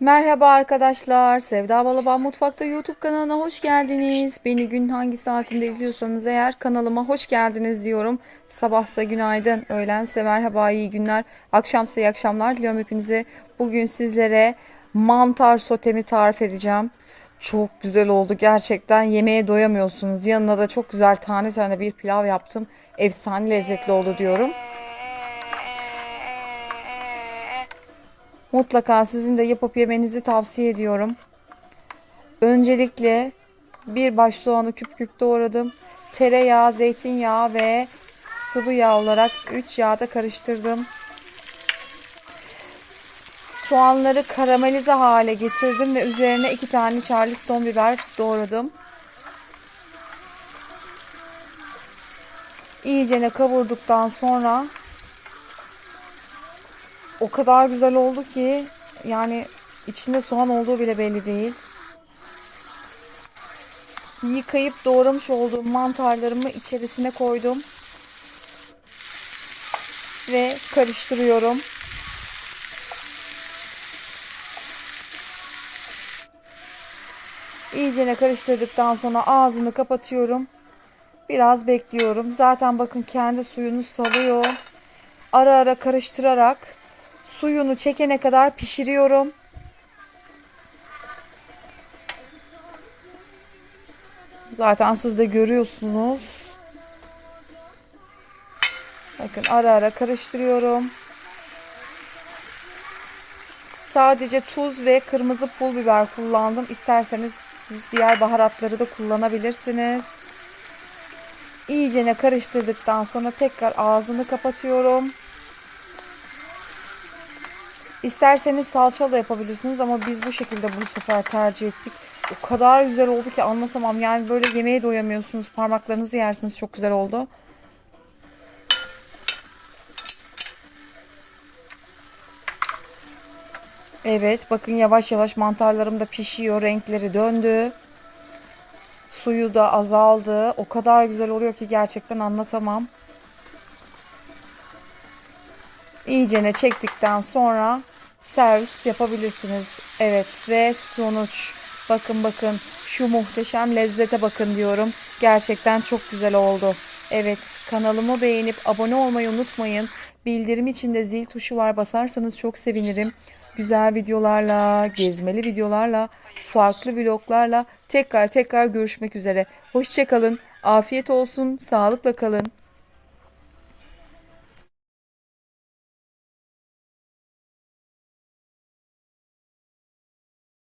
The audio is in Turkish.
Merhaba arkadaşlar. Sevda Balaban Mutfak'ta YouTube kanalına hoş geldiniz. Beni gün hangi saatinde izliyorsanız eğer kanalıma hoş geldiniz diyorum. Sabahsa günaydın, öğlense merhaba, iyi günler, akşamsa iyi akşamlar diliyorum hepinize. Bugün sizlere mantar sotemi tarif edeceğim. Çok güzel oldu gerçekten. Yemeğe doyamıyorsunuz. Yanına da çok güzel tane tane bir pilav yaptım. Efsane lezzetli oldu diyorum. Mutlaka sizin de yapıp yemenizi tavsiye ediyorum. Öncelikle bir baş soğanı küp küp doğradım. Tereyağı, zeytinyağı ve sıvı yağ olarak 3 yağda karıştırdım. Soğanları karamelize hale getirdim ve üzerine 2 tane charleston biber doğradım. İyicene kavurduktan sonra o kadar güzel oldu ki yani içinde soğan olduğu bile belli değil. Yıkayıp doğramış olduğum mantarlarımı içerisine koydum. Ve karıştırıyorum. İyicene karıştırdıktan sonra ağzını kapatıyorum. Biraz bekliyorum. Zaten bakın kendi suyunu salıyor. Ara ara karıştırarak suyunu çekene kadar pişiriyorum. Zaten siz de görüyorsunuz. Bakın ara ara karıştırıyorum. Sadece tuz ve kırmızı pul biber kullandım. İsterseniz siz diğer baharatları da kullanabilirsiniz. İyicene karıştırdıktan sonra tekrar ağzını kapatıyorum. İsterseniz salça da yapabilirsiniz ama biz bu şekilde bu sefer tercih ettik. O kadar güzel oldu ki anlatamam. Yani böyle yemeğe doyamıyorsunuz. Parmaklarınızı yersiniz. Çok güzel oldu. Evet bakın yavaş yavaş mantarlarım da pişiyor. Renkleri döndü. Suyu da azaldı. O kadar güzel oluyor ki gerçekten anlatamam. İyicene çektikten sonra servis yapabilirsiniz. Evet ve sonuç. Bakın bakın şu muhteşem lezzete bakın diyorum. Gerçekten çok güzel oldu. Evet kanalımı beğenip abone olmayı unutmayın. Bildirim içinde zil tuşu var basarsanız çok sevinirim. Güzel videolarla, gezmeli videolarla, farklı vloglarla tekrar tekrar görüşmek üzere. Hoşçakalın, afiyet olsun, sağlıkla kalın.